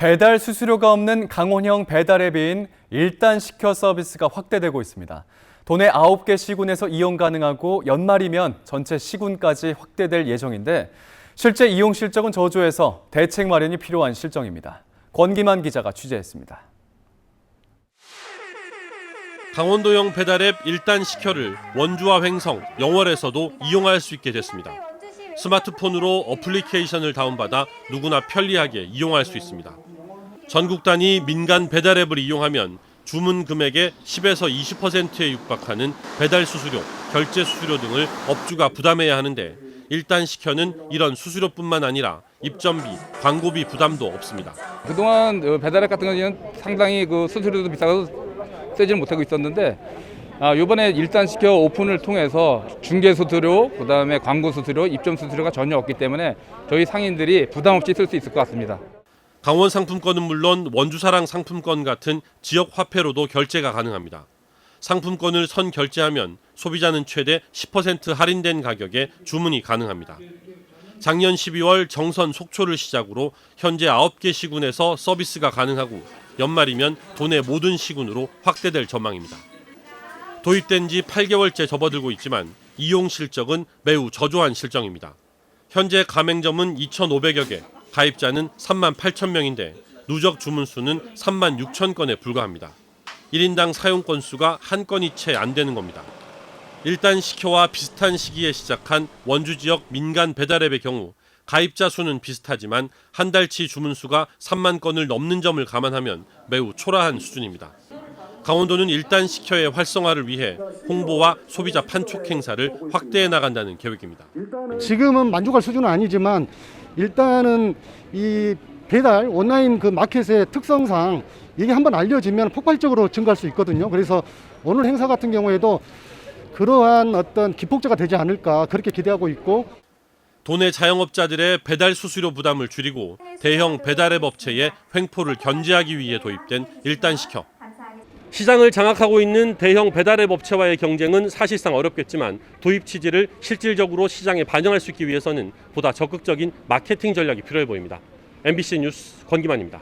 배달 수수료가 없는 강원형 배달 앱인 일단 시켜 서비스가 확대되고 있습니다. 도내 9개 시군에서 이용 가능하고 연말이면 전체 시군까지 확대될 예정인데 실제 이용 실적은 저조해서 대책 마련이 필요한 실정입니다. 권기만 기자가 취재했습니다. 강원도형 배달 앱 일단 시켜를 원주와 횡성, 영월에서도 이용할 수 있게 됐습니다. 스마트폰으로 어플리케이션을 다운받아 누구나 편리하게 이용할 수 있습니다. 전국 단위 민간 배달 앱을 이용하면 주문 금액의 10에서 20%에 육박하는 배달 수수료, 결제 수수료 등을 업주가 부담해야 하는데 일단 시켜는 이런 수수료뿐만 아니라 입점비, 광고비 부담도 없습니다. 그동안 어, 배달앱 같은 경우는 상당히 그 수수료도 비싸서 쓰지를 못하고 있었는데 아, 이번에 일단 시켜 오픈을 통해서 중개 수수료, 그다음에 광고 수수료, 입점 수수료가 전혀 없기 때문에 저희 상인들이 부담 없이 쓸 수 있을 것 같습니다. 강원 상품권은 물론 원주사랑 상품권 같은 지역 화폐로도 결제가 가능합니다. 상품권을 선 결제하면 소비자는 최대 10% 할인된 가격에 주문이 가능합니다. 작년 12월 정선 속초를 시작으로 현재 9개 시군에서 서비스가 가능하고 연말이면 도내 모든 시군으로 확대될 전망입니다. 도입된 지 8개월째 접어들고 있지만 이용 실적은 매우 저조한 실정입니다. 현재 가맹점은 2,500여 개, 가입자는 3만 8천 명인데 누적 주문 수는 3만 6천 건에 불과합니다. 1인당 사용 건수가 한 건이 채 안 되는 겁니다. 일단 시켜와 비슷한 시기에 시작한 원주 지역 민간 배달앱의 경우 가입자 수는 비슷하지만 한 달치 주문 수가 3만 건을 넘는 점을 감안하면 매우 초라한 수준입니다. 강원도는 일단 시켜의 활성화를 위해 홍보와 소비자 판촉 행사를 확대해 나간다는 계획입니다. 지금은 만족할 수준은 아니지만 일단은 이 배달 온라인 그 마켓의 특성상 이게 한번 알려지면 폭발적으로 증가할 수 있거든요. 그래서 오늘 행사 같은 경우에도 그러한 어떤 기폭제가 되지 않을까 그렇게 기대하고 있고 도내 자영업자들의 배달 수수료 부담을 줄이고 대형 배달앱 업체의 횡포를 견제하기 위해 도입된 일단 시켜. 시장을 장악하고 있는 대형 배달앱 업체와의 경쟁은 사실상 어렵겠지만 도입 취지를 실질적으로 시장에 반영할 수 있기 위해서는 보다 적극적인 마케팅 전략이 필요해 보입니다. MBC 뉴스 권기만입니다.